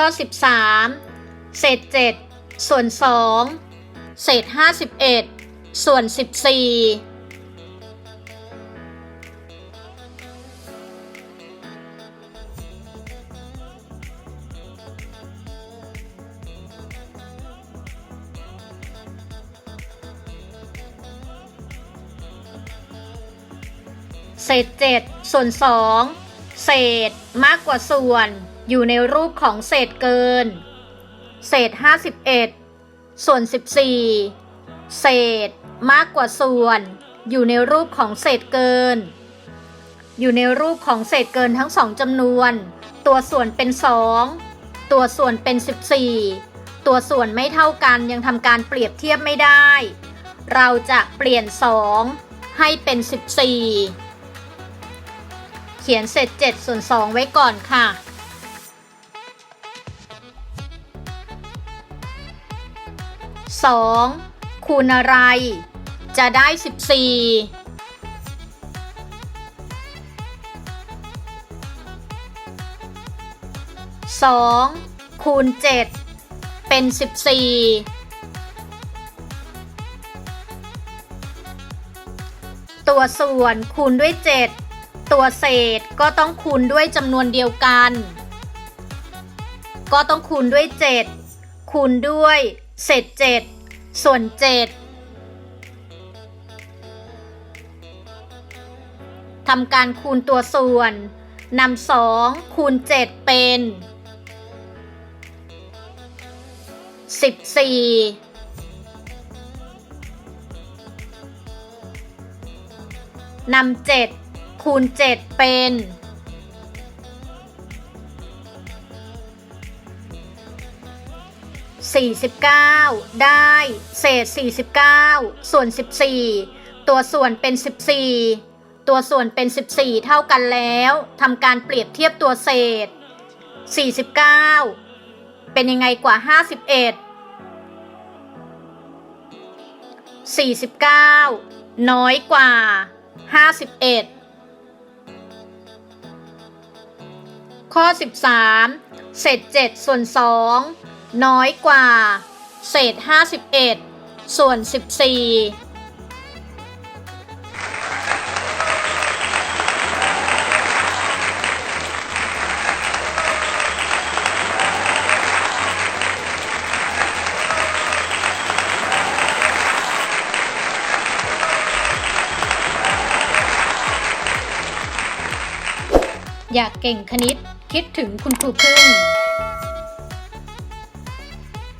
ข้อ 13 เศษ 7 ส่วน 2 เศษ 51 ส่วน 14เศษ 7 ส่วน 2 เศษมากกว่าส่วน อยู่ในรูปของเศษเกิน เศษ 51 ส่วน 14 เศษมากกว่าส่วน อยู่ในรูปของเศษเกิน อยู่ในรูปของเศษเกินทั้งสองจำนวน ตัวส่วนเป็น 2 ตัวส่วนเป็น 14 ตัวส่วนไม่เท่ากันยังทำการเปรียบเทียบไม่ได้ เราจะเปลี่ยน 2 ให้เป็น 14 เขียนเศษ7ส่วน 2 ไว้ก่อนค่ะ 2 คูณอะไร จะได้ 14 2คูณ7เป็น14ตัวส่วนคูณด้วย7ตัวเศษก็ต้องคูณด้วยจำนวนเดียวกัน ก็ต้องคูณด้วย7คูณด้วย เศษ7ส่วน7ทำการคูณตัวส่วนนำสองคูณ7เป็นสิบสี่นำเจ็ดคูณ7เป็น สี่สิบเก้าได้ เศษสี่สิบเก้าส่วนสิบสี่ตัวส่วนเป็นสิบสี่ตัวส่วนเป็น 14 เท่ากันแล้วทำการเปรียบเทียบตัวเศษ 49 เป็นยังไงกว่า 51 49 น้อยกว่า 51 ข้อ 13 เศษ 7 ส่วน 2 น้อยกว่า เศษ 51 ส่วน 14อยากเก่งคณิตคิดถึงคุณครูพึ่ง